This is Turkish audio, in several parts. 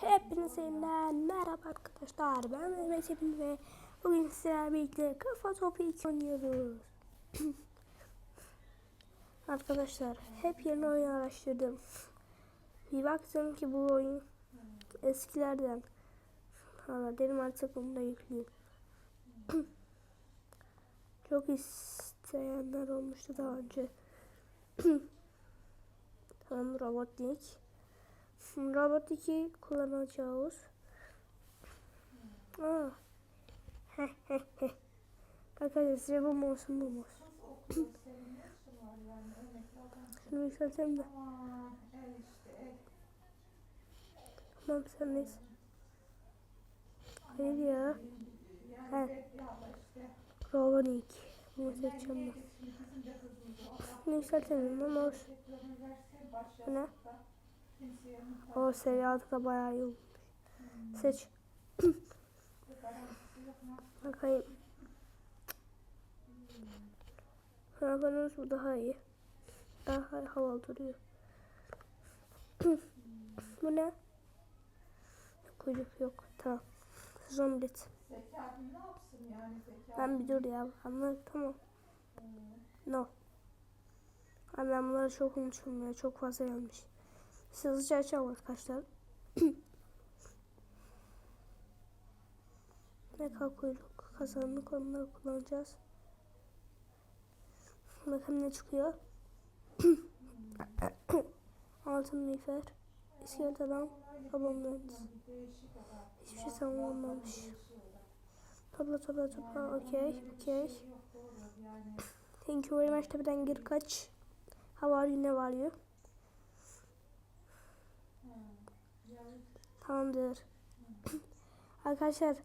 Hepinize yeniden merhaba arkadaşlar. Ben Mehmet Emin ve bugün sizlerle birlikte kafa topu 2 oynuyoruz. arkadaşlar hep yeni oyun araştırdım. Bir baktım ki bu oyun eskilerden. Valla dedim artık bunu da yükleyeyim. Çok isteyenler olmuştu daha önce. tamam Robotnik. Robot 2 kullanacağız. Aa. Arkadaşlar bu olsun bu olsun? Şunu yükseltelim de. Tamam sen neyse. Hayır ya. He. Robonik. Bunu seçeceğim ben. Şunu yükseltelim ama olsun. Bu ne? O seviye altı da bayağı iyi olmuş. Seç. Bakayım. Havalarımız bu daha iyi. Daha havalı duruyor. bu ne? Kuyruk yok. Tamam. Zombit. Ben bir dur ya. Ama tamam. No. Bunları çok ya. Çok fazla gelmiş. Hızlıca açalım arkadaşlar. kadar kuyruk kazanlık onları kullanacağız. Bakın ne çıkıyor. Altın miğfer. İskelet adam. Babam mühendis. Hiçbir şey tamamlanmamış. Topla topla topla. Okey. Okey. Thank you very much. Tepeden geri kaç. How are you? Ne var you? Tamamdır. Arkadaşlar.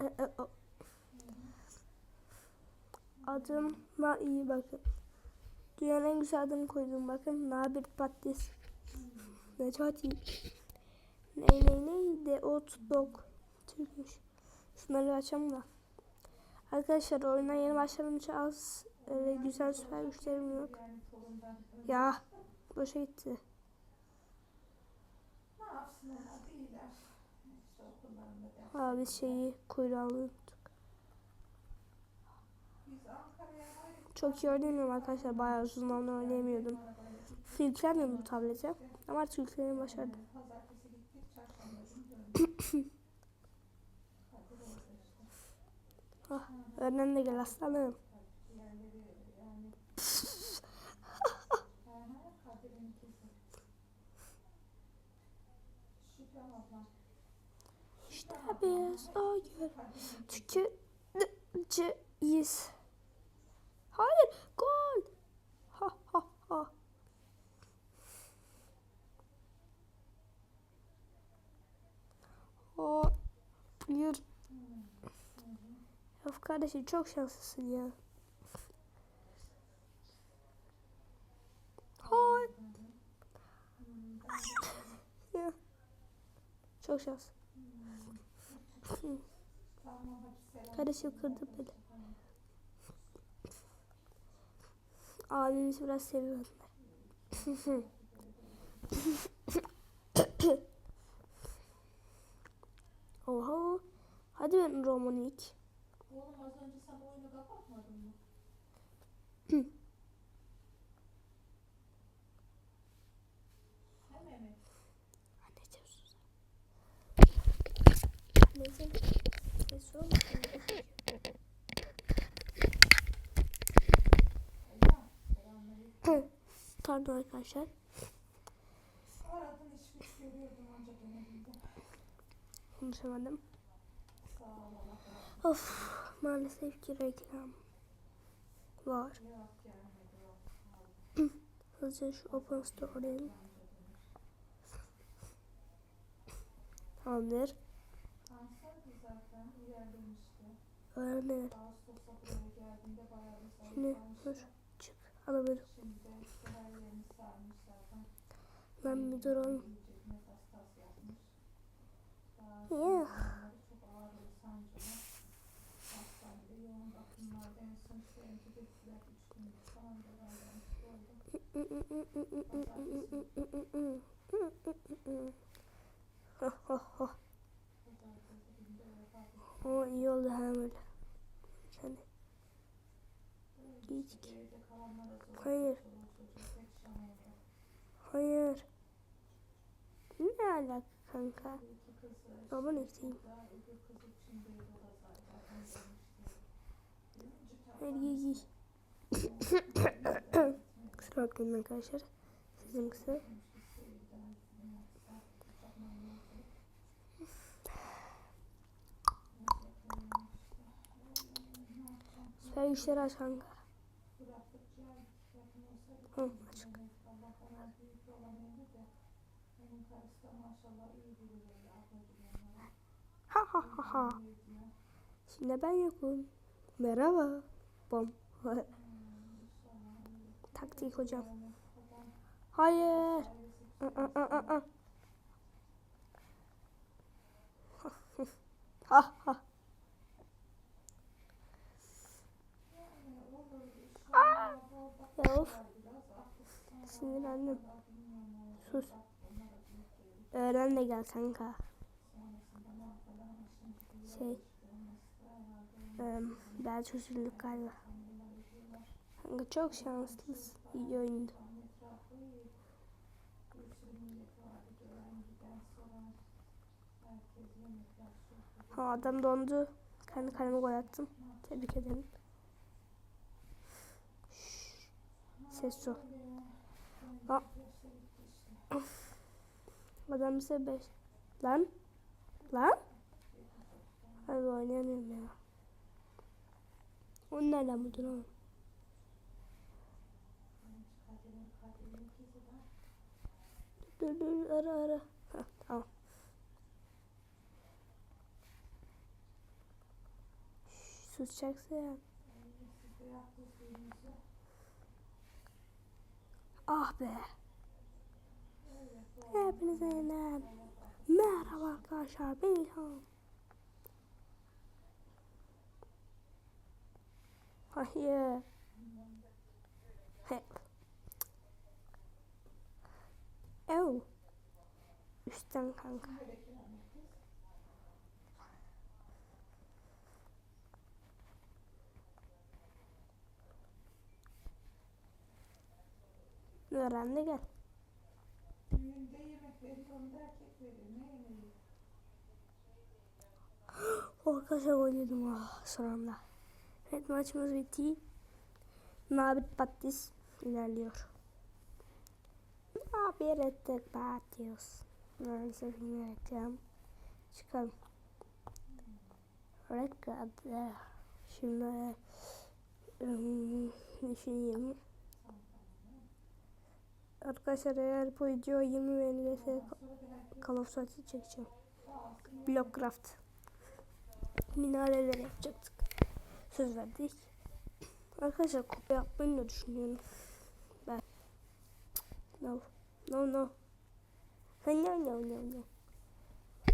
e, e, Adıma iyi bakın. Dünyanın en güzel adını koydum bakın. Nabir Patis. Necati. Ney ney ney de ot dog. Türkmüş. Şunları açalım da. Arkadaşlar oyuna yeni başladığım için az e, güzel süper güçlerim yok. Ya boşa gitti. Ne yapsın hadi iyiler. İşte okullarında ders. Abi şeyi hayır. Çok iyi oynamıyorum arkadaşlar. Bayağı uzun zamandır oynayamıyordum. Yüklenmiyorum bu tablete. Ama artık yüklemeye başardım. Ah, öğrenen de gel aslanım. İşte biz gün tüketiciyiz. Hayır, gol. Ha ha ha. O bir. Of kardeşim çok şanslısın ya. Hay. Ya. Çok şans. Kardeşim kırdı beni. Abimiz biraz seviyor. Oha. Hadi ben Romanik. Oğlum az önce sen oyunu kapatmadın mı? He Mehmet? Anneciğim sus. Anneciğim. Ses olmasın. Ela, selamünaleyküm. Pardon arkadaşlar. Önemliydi. Konuşamadım. Of. Maalesef ki reklam var. Hızlıca şu Open Store arayalım. Tamamdır. Bir Şimdi dur. Çık. Alabilirim. Ben yapmış. Daha Yeah. O iyi oldu öyle. Sen Giydik. Hayır. Hayır. Ne alaka kanka? Baba ne isteyeyim? Hadi giy giy. Kusura bakmayın arkadaşlar. Sesim kısa. Süper güçler aç kanka. Ha ha ha ha. Şimdi ben yokum. Merhaba. Bom. Taktik hocam. Hayır. Aa, aa, aa, aa. Ha ha. Of. Sinirlendim. Sus. Öğren de gel kanka. Şey. ben çözüldük galiba. Kanka çok şanslısın. İyi oyundu. Ha adam dondu. Kendi kaleme gol attım. Tebrik ederim. Şşş. Ses ol. Ha. Adam bize 5. Lan. Lan. Abi oynayamıyorum ya. O nereden buldun oğlum? Dur dur ara ara. Heh, tamam. Susacaksın. Ah be. Hepinize yeniden merhaba arkadaşlar. Ben İlhan. Hayır. He. Ev. Üstten kanka. Öğren de gel. Düğünde yemek veriyorum da erkek veriyor. Ne yemeği? Arkadaşlar yedim ah son anda. Evet maçımız bitti. Nabit Patis ilerliyor. Nabit Patis. Maalesef yöneteceğim. Çıkalım. Rekord. Şimdi ım, düşüneyim. Arkadaşlar eğer bu video 20 beğenilirse Call of Duty çekeceğim. Blockcraft minareler yapacaktık. Söz verdik. Arkadaşlar kopya yapmayı da düşünüyorum. Ben. No. No no. No no no no.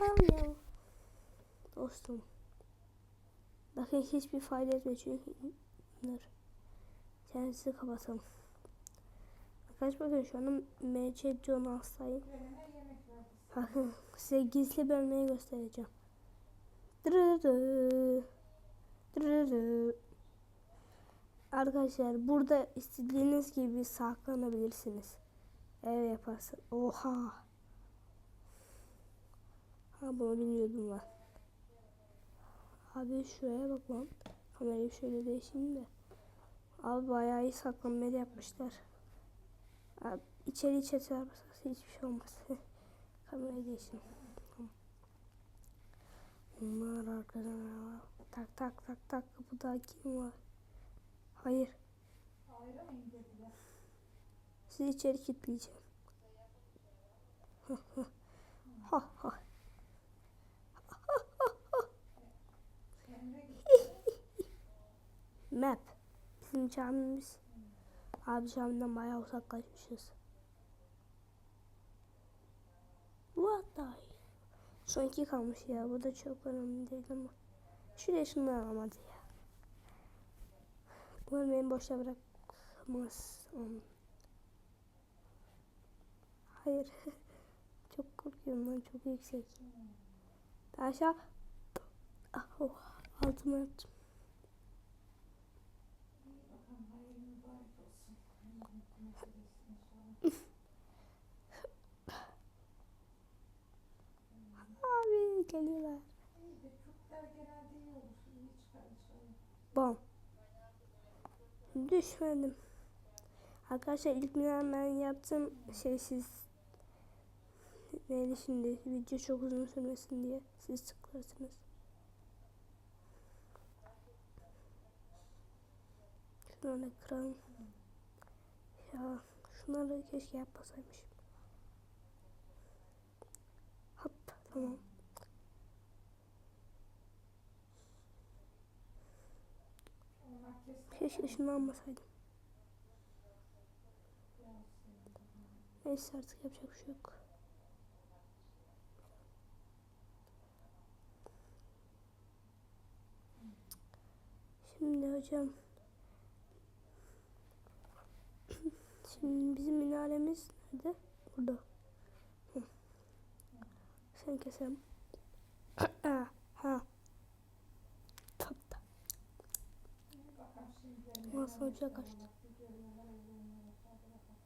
Oh no. Dostum. Bakın hiçbir fayda etmiyor çünkü bunlar. Kendisi kapatalım. Arkadaşlar bakın şu anda MC John hastayım. Bakın size gizli bölmeyi göstereceğim. Dırırı. Arkadaşlar burada istediğiniz gibi saklanabilirsiniz. Ev yaparsın. Oha. Ha bunu bilmiyordum ben. Abi şuraya bak lan. Kamerayı şöyle değişeyim de. Abi bayağı iyi saklanma yapmışlar. Abi içeri içeri çarparsa hiçbir şey olmaz. Kamerayı değiştireyim. Bunlar arkada var? Tak tak tak tak kapıda kim var? Hayır. Sizi içeri kilitleyeceğim. ha ha. Map. Bizim camimiz. Abi camiden bayağı uzaklaşmışız. Son iki kalmış ya. Bu da çok önemli değil ama. Şuraya şunları alamadı ya. Umarım beni boşa bırakmaz. Hayır. çok korkuyorum. lan çok yüksek. Aşağı ah, oh, altıma yaptım. İyi bakalım hayırlı mübarek olsun. Hayırlı meselesi inşallah. Abi geliyorlar. İyi de Kürtler genelde iyi olur. İyi çıkar inşallah. Bam. Düşmedim. Arkadaşlar ilk bilen ben yaptım şeysiz. Neydi şimdi video çok uzun sürmesin diye siz tıklarsınız. Şunları kıralım. Ya şunları keşke yapmasaymışım. Hop tamam. Onlar kesin. Keşke ışınlanmasaydım. Neyse artık yapacak bir şey yok. Şimdi hocam. Şimdi bizim minaremiz nerede? Burada. Sen keselim. Ha. ha. Tapta. iyi bakalım Nasıl olacak açtı. Bir görüyorlar evleniyorlar. Hadi bakalım.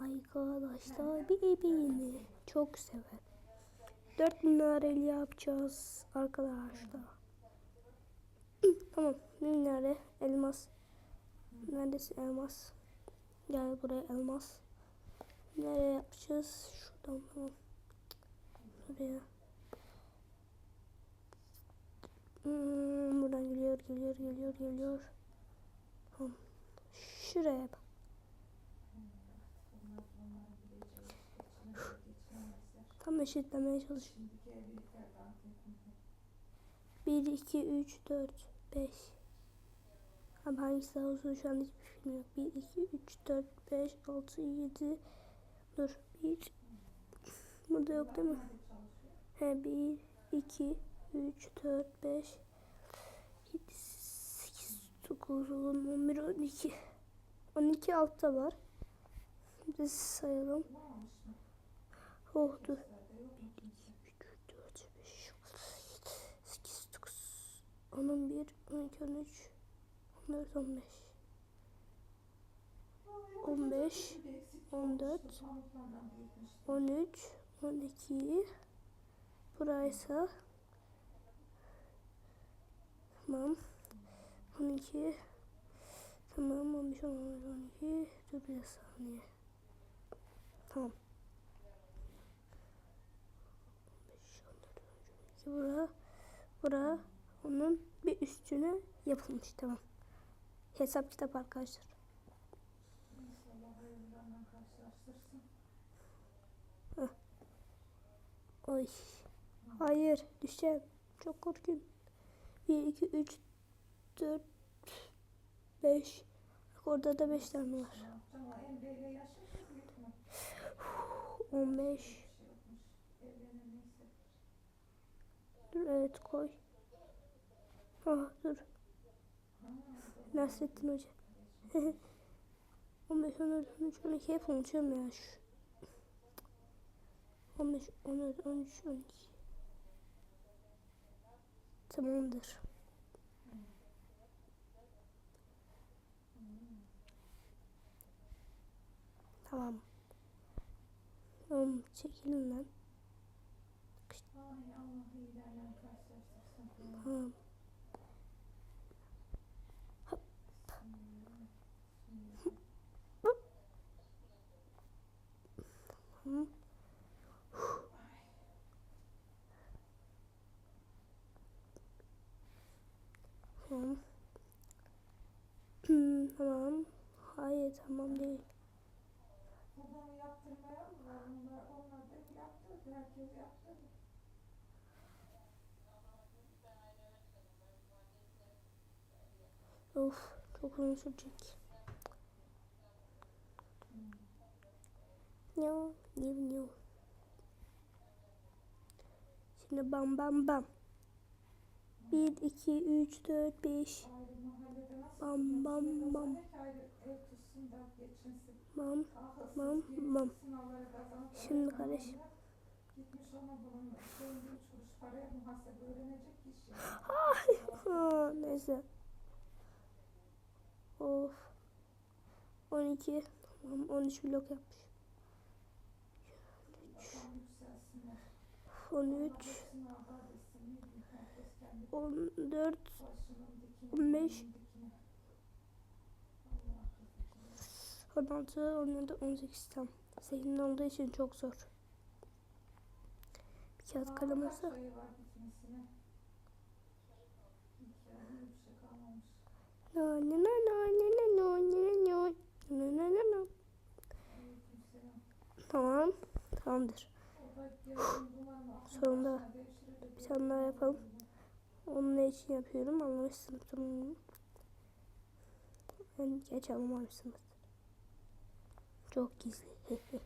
Arkadaşlar birbirini çok sever. Dört minareli yapacağız arkadaşlar. Tamam minare elmas. Neredesin elmas? Gel buraya elmas. Nereye yapacağız? Şuradan tamam. Buraya. Hmm, buradan geliyor geliyor geliyor geliyor. Tamam. Şuraya geçinemezler. Tam eşitlemeye çalış. 1, 2, 3, 4, 5. Ama hangisi daha uzun şu an hiçbir fikrim yok. 1, 2, 3, 4, 5, 6, 7. Dur. 1. Burada yok değil mi? He 1, 2, 3, 4, 5, 7, 8, 9, 10, 11, 12. 12 altta var. Biz sayalım. Oh dur. Bizlerde yok mu kimse? 3, 4, 5, 6, 8, 9, 10, 11, 12, 13, 14, 15. 15, Bir eksik 14, olmuştu, pamuklardan büyütmüştüm. 13, 12. Buraysa tamam. 12 tamam 15 11 12 dur bir saniye. Tamam. 15 14 12 bura bura onun bir üstüne yapılmış tamam. Hesap kitap arkadaşlar. Karşılaştırsın. Oy. Hayır düşeceğim. Çok korkunç. 1, 2, 3, 4, 5. Bak orada da 5 tane var. Ne yapacağım? O Emre'yle yaşın mı büyük mü? 15. Bir şey yokmuş. Evlenir neyse. Dur evet koy. Ah dur. Nasrettin Hoca. 15, 14, 13, 12 hep unutuyorum ya. Şu. 15, 14, 13, 12. Tamamdır. Tamam. Tamam çekilin lan. Tamam. Tamam. Hmm, tamam. Hayır tamam değil. Burada mı yaptırmayan mı? Onlar, onlar da yaptırdı. Herkes yaptırdı. Of çok uzun sürecek. Ya, ya, ya. Şimdi bam bam bam. 1, 2, 3, 4, 5. Bam bam bam. Bam bam bam. Şimdi kardeşim. Hayır. Neyse. Of. 12. Tamam 13 blok yapmış. 13. 13. 14. başının dikine, 15. boynunun dikine. Allah rızkını 16, 17, 18 tam. Zihnin olduğu için çok zor. Bir kağıt kalem olsa. şey na na na na na na na na na na. Aleykümselam. Tamam. Tamamdır. Sonunda bir tane daha yapalım. Onun için yapıyorum anlamışsınız. Tamam. Ben geç anlamamışsınız. Çok gizli. Medreseye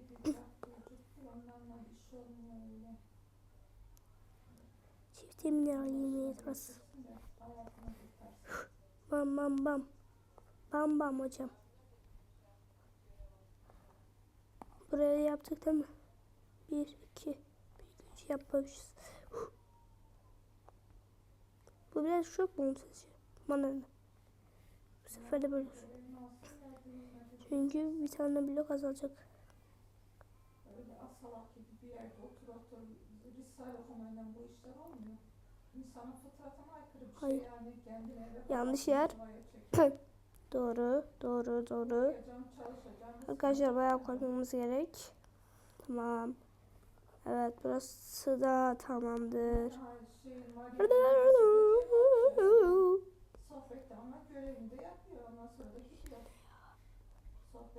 bir çocuk onlarla iş olmuyor öyle. Çift mineral yemeği sırası. Bam bam bam. Bam bam hocam. Buraya yaptık değil mi? Bir, iki, bir, üç yapmamışız. Bu biraz çok sizce? Bana ne? Bu sefer de böyle. Çünkü bir tane blok azalacak. öyle asalak gibi bir yerde otur otur risale okumayla bu işler olmuyor. İnsanın fıtratına aykırı bir Hayır. şey yani kendine eve Yanlış yer. Doğru, doğru, doğru. Arkadaşlar bayağı koymamız gerek. Tamam. Evet burası da tamamdır.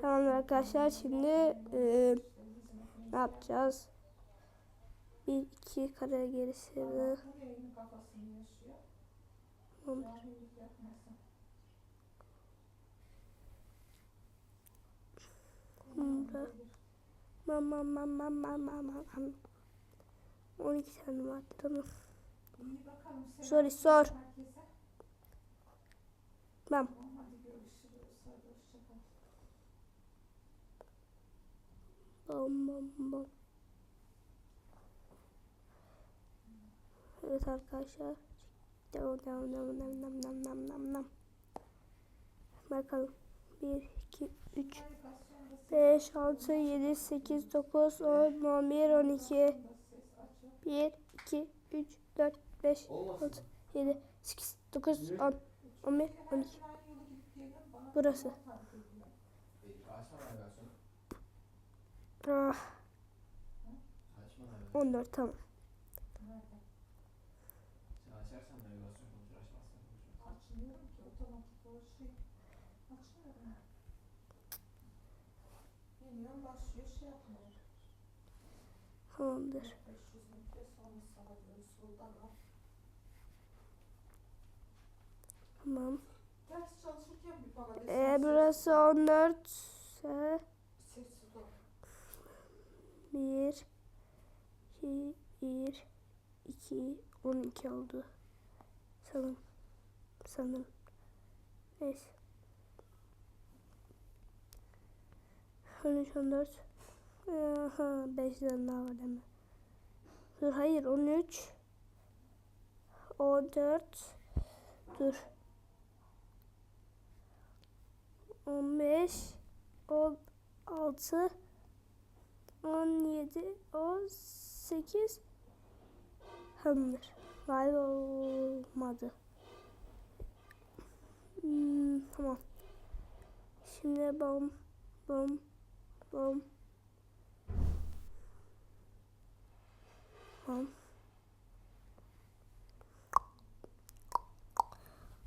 Tamam arkadaşlar şimdi e, ne yapacağız? Bir iki kare gerisini tamamdır. Mam mam mam mam mam mam mam. 12 tane var. Tamam. Sorry sor. Mam. Bam bam bam. Evet arkadaşlar. Devam devam devam devam devam devam devam. Bakalım. 1, 2, 3. 5, 6, 7, 8, 9, 10, 11, 12, 1, 2, 3, 4, 5, 6, 7, 8, 9, 10, 11, 12. Burası. Ah. 14 tamam. Bilmiyorum başlıyor şey yapmıyor. Tamamdır. 500 metre sonra sağa dön solda var. Tamam. Ders çalışırken bir bana desin. Ee, burası 14 ise Sessiz ol. 1 2 1 2 12 oldu. Sanırım. Sanırım. Neyse. 13 14 Aha 5 tane daha var değil mi? Dur hayır 13 14 Dur. 15 16 17 18 Hamdır. Galiba olmadı. Hmm, tamam. Şimdi bom bom bom bom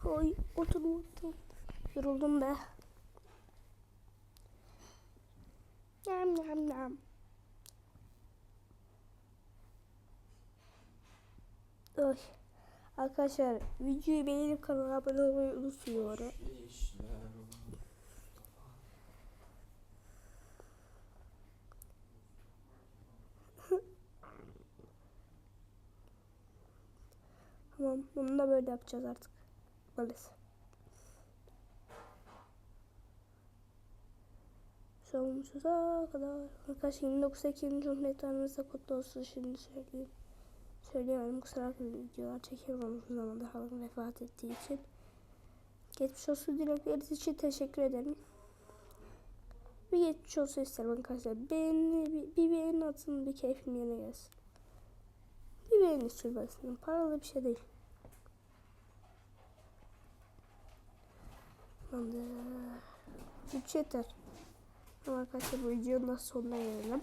Oy otur otur. Yoruldum be. Yam yam yam. Oy. Arkadaşlar videoyu beğenip kanala abone olmayı unutmuyorum. İşler. Tamam bunu da böyle yapacağız artık. Maalesef. Sonsuza kadar. Arkadaşlar 29 Ekim Cumhuriyet Aramızda kutlu olsun şimdi söyleyeyim. Söyleyemem kusura bakmayın videolar çekiyorum uzun zamandır halam vefat ettiği için. Geçmiş olsun dilekleriniz için teşekkür ederim. Bir geçmiş olsun isterim arkadaşlar. Beğeni, bir, bir beğeni atın bir keyfim yerine gelsin. Bir beğeni sürmesin. Paralı bir şey değil. Tamamdır. Üç yeter. Arkadaşlar bu videonun sonuna gelelim.